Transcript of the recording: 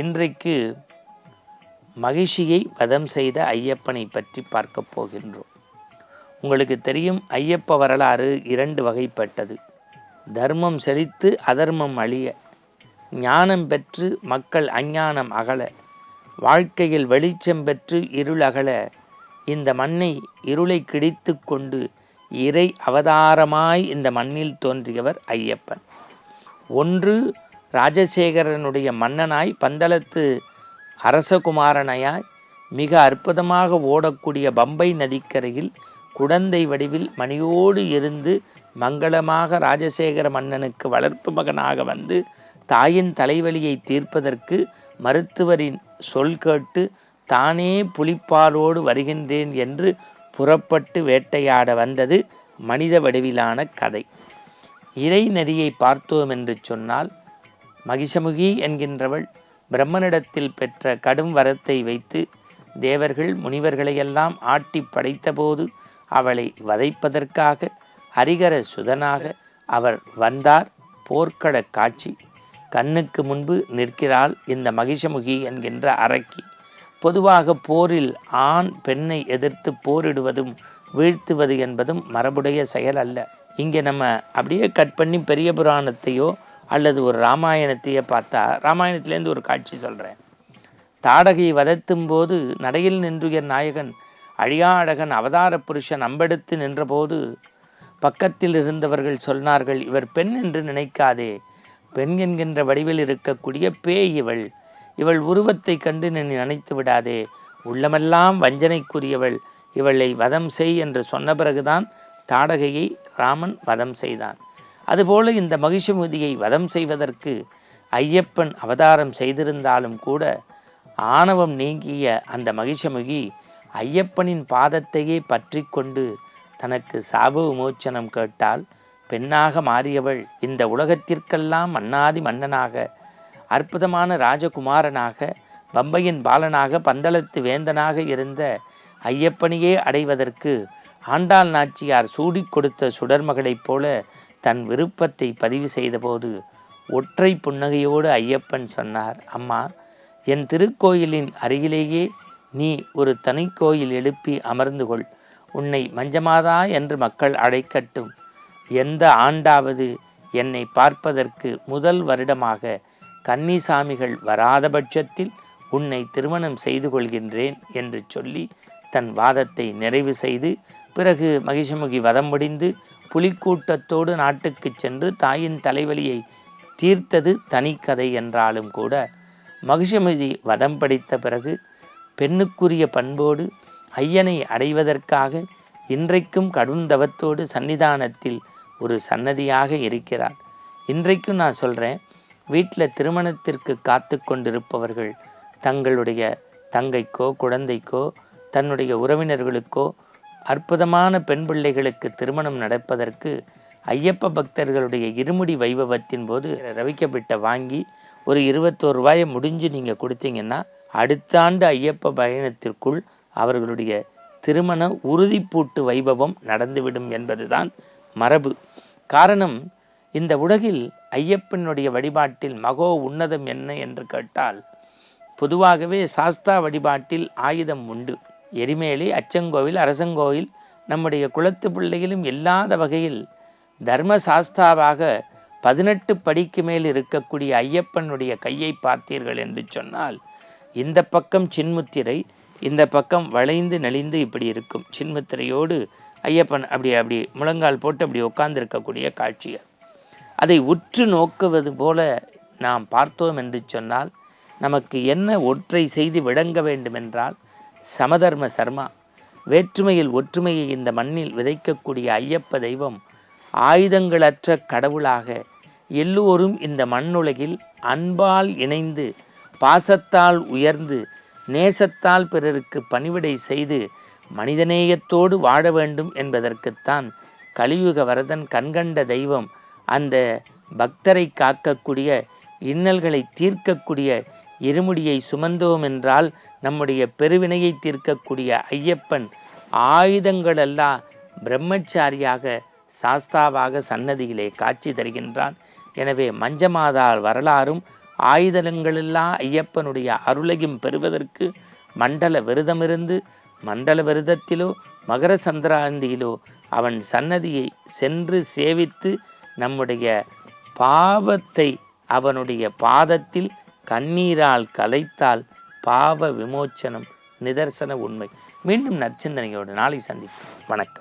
இன்றைக்கு மகிழ்ச்சியை வதம் செய்த ஐயப்பனை பற்றி பார்க்க போகின்றோம். உங்களுக்கு தெரியும் ஐயப்ப வரலாறு இரண்டு வகைப்பட்டது. தர்மம் செழித்து அதர்மம் அழிய ஞானம் பெற்று மக்கள் அஞ்ஞானம் அகல வாழ்க்கையில் வெளிச்சம் பெற்று இருள் அகல இந்த மண்ணை இருளை கிடித்து கொண்டு இறை அவதாரமாய் இந்த மண்ணில் தோன்றியவர் ஐயப்பன். ஒன்று ராஜசேகரனுடைய மன்னனாய் பந்தளத்து அரசகுமாரனையாய் மிக அற்புதமாக ஓடக்கூடிய பம்பை நதிக்கரையில் குடந்தை வடிவில் மணியோடு இருந்து மங்களமாக ராஜசேகர மன்னனுக்கு வளர்ப்பு மகனாக வந்து தாயின் தலைவலியை தீர்ப்பதற்கு மருத்துவரின் சொல் கேட்டு தானே புலிப்பாலோடு வருகின்றேன் என்று புறப்பட்டு வேட்டையாட வந்தது மனித வடிவிலான கதை. இறை நதியை பார்த்தோம் என்று சொன்னால் மகிஷமுகி என்கின்றவள் பிரம்மனிடத்தில் பெற்ற கடும் வரத்தை வைத்து தேவர்கள் முனிவர்களையெல்லாம் ஆட்டி படைத்தபோது அவளை வதைப்பதற்காக ஹரிகர சுதனாக அவர் வந்தார். போர்க்கள காட்சி. கண்ணுக்கு முன்பு நிற்கிறாள் இந்த மகிஷமுகி என்கின்ற அரக்கி. பொதுவாக போரில் ஆண் பெண்ணை எதிர்த்து போரிடுவதும் வீழ்த்துவது என்பதும் மரபுடைய செயல் அல்ல. இங்கே நம்ம அப்படியே கட் பண்ணி பெரிய புராணத்தையோ அல்லது ஒரு ராமாயணத்தையே பார்த்தா ராமாயணத்திலேருந்து ஒரு காட்சி சொல்கிறேன் தாடகை வதத்தும் போது நடையில் நின்றுகிற நாயகன் அழியா அழகன் அவதார புருஷன் அம்பெடுத்து நின்றபோது பக்கத்தில் இருந்தவர்கள் சொன்னார்கள் இவர் பெண் என்று நினைக்காதே. பெண் என்கின்ற வடிவில் இருக்கக்கூடிய பேய் இவள். இவள் உருவத்தை கண்டு நீ நினைத்து விடாதே. உள்ளமெல்லாம் வஞ்சனைக்குரியவள். இவளை வதம் செய் என்று சொன்ன பிறகுதான் தாடகையை ராமன் வதம் செய்தான். அதுபோல இந்த மகிஷமுதியை வதம் செய்வதற்கு ஐயப்பன் அவதாரம் செய்திருந்தாலும் கூட ஆணவம் நீங்கிய அந்த மகிஷமுகி ஐயப்பனின் பாதத்தையே பற்றி கொண்டு தனக்கு சாபு விமோச்சனம் கேட்டால் பெண்ணாக மாறியவள் இந்த உலகத்திற்கெல்லாம் மன்னாதி மன்னனாக அற்புதமான ராஜகுமாரனாக பம்பையின் பாலனாக பந்தளத்து வேந்தனாக இருந்த ஐயப்பனையே அடைவதற்கு ஆண்டாள் நாச்சியார் சூடி கொடுத்த சுடர்மகளைப் போல தன் விருப்பத்தை பதிவு செய்தபோது ஒற்றை புன்னகையோடு ஐயப்பன் சொன்னார் அம்மா என் திருக்கோயிலின் அருகிலேயே நீ ஒரு தனி கோயில் எழுப்பி அமர்ந்து கொள். உன்னை மஞ்சமாதா என்று மக்கள் அழைக்கட்டும். எந்த ஆண்டாவது என்னை பார்ப்பதற்கு முதல் வருடமாக கன்னிசாமிகள் வராத பட்சத்தில் உன்னை திருமணம் செய்து கொள்கின்றேன் என்று சொல்லி தன் வாதத்தை நிறைவு செய்து பிறகு மகிஷமுகி வதம் முடிந்து புலிக்கூட்டத்தோடு நாட்டுக்கு சென்று தாயின் தலைவலியை தீர்த்தது தனிக்கதை என்றாலும் கூட மகிஷமுதி வதம் படித்த பிறகு பெண்ணுக்குரிய பண்போடு ஐயனை அடைவதற்காக இன்றைக்கும் கடுந்தவத்தோடு சன்னிதானத்தில் ஒரு சன்னதியாக இருக்கிறார் இன்றைக்கும் நான் சொல்கிறேன் வீட்டில் திருமணத்திற்கு காத்து கொண்டிருப்பவர்கள் தங்களுடைய தங்கைக்கோ குழந்தைக்கோ தன்னுடைய உறவினர்களுக்கோ அற்புதமான பெண் பிள்ளைகளுக்கு திருமணம் நடப்பதற்கு ஐயப்ப பக்தர்களுடைய இருமுடி வைபவத்தின் போது ரவிக்கப்பட்ட வாங்கி ஒரு இருபத்தோரு ரூபாயை முடிஞ்சு நீங்கள் கொடுத்தீங்கன்னா அடுத்த ஆண்டு ஐயப்ப பயணத்திற்குள் அவர்களுடைய திருமண உறுதிப்பூட்டு வைபவம் நடந்துவிடும் என்பதுதான் மரபு. காரணம் இந்த உலகில் ஐயப்பனுடைய வழிபாட்டில் மகோ உன்னதம் என்ன என்று கேட்டால் பொதுவாகவே சாஸ்தா வழிபாட்டில் ஆயுதம் உண்டு. எரிமேலி அச்சங்கோவில் அரசங்கோவில் நம்முடைய குளத்து பிள்ளையிலும் இல்லாத வகையில் தர்ம சாஸ்தாவாக பதினெட்டு படிக்கு மேல் இருக்கக்கூடிய ஐயப்பனுடைய கையை பார்த்தீர்கள் என்று சொன்னால் இந்த பக்கம் சின்முத்திரை இந்த பக்கம் வளைந்து நெளிந்து இப்படி இருக்கும். சின்முத்திரையோடு ஐயப்பன் அப்படி அப்படி முழங்கால் போட்டு அப்படி உட்கார்ந்திருக்கக்கூடிய காட்சியை அதை உற்று நோக்குவது போல நாம் பார்த்தோம் என்று சொன்னால் நமக்கு என்ன ஒற்றை செய்தி விளங்க வேண்டுமென்றால் சமதர்ம சர்மா வேற்றுமையில் ஒற்றுமையை இந்த மண்ணில் விதைக்கக்கூடிய ஐயப்ப தெய்வம் ஆயுதங்களற்ற கடவுளாக எல்லோரும் இந்த மண்ணுலகில் அன்பால் இணைந்து பாசத்தால் உயர்ந்து நேசத்தால் பிறருக்கு பணிவிடை செய்து மனிதநேயத்தோடு வாழ வேண்டும் என்பதற்குத்தான் கலியுக வரதன் கண்கண்ட தெய்வம் அந்த பக்தரை காக்கக்கூடிய இன்னல்களை தீர்க்கக்கூடிய இருமுடியை சுமந்தோம் என்றால் நம்முடைய பெருவினையை தீர்க்கக்கூடிய ஐயப்பன் ஆயுதங்களெல்லாம் பிரம்மச்சாரியாக சாஸ்தாவாக சன்னதியிலே காட்சி தருகின்றான். எனவே மஞ்சமாதாள் வரலாறும் ஆயுதங்களெல்லாம் ஐயப்பனுடைய அருளையும் பெறுவதற்கு மண்டல விரதமிருந்து மண்டல விரதத்திலோ மகர சந்திராந்தியிலோ அவன் சன்னதியை சென்று சேவித்து நம்முடைய பாவத்தை அவனுடைய பாதத்தில் கண்ணீரால் கலைத்தால் பாவ விமோச்சனம் நிதர்சன உண்மை. மீண்டும் நற்சிந்தனையோடு நாளை சந்திப்போம். வணக்கம்.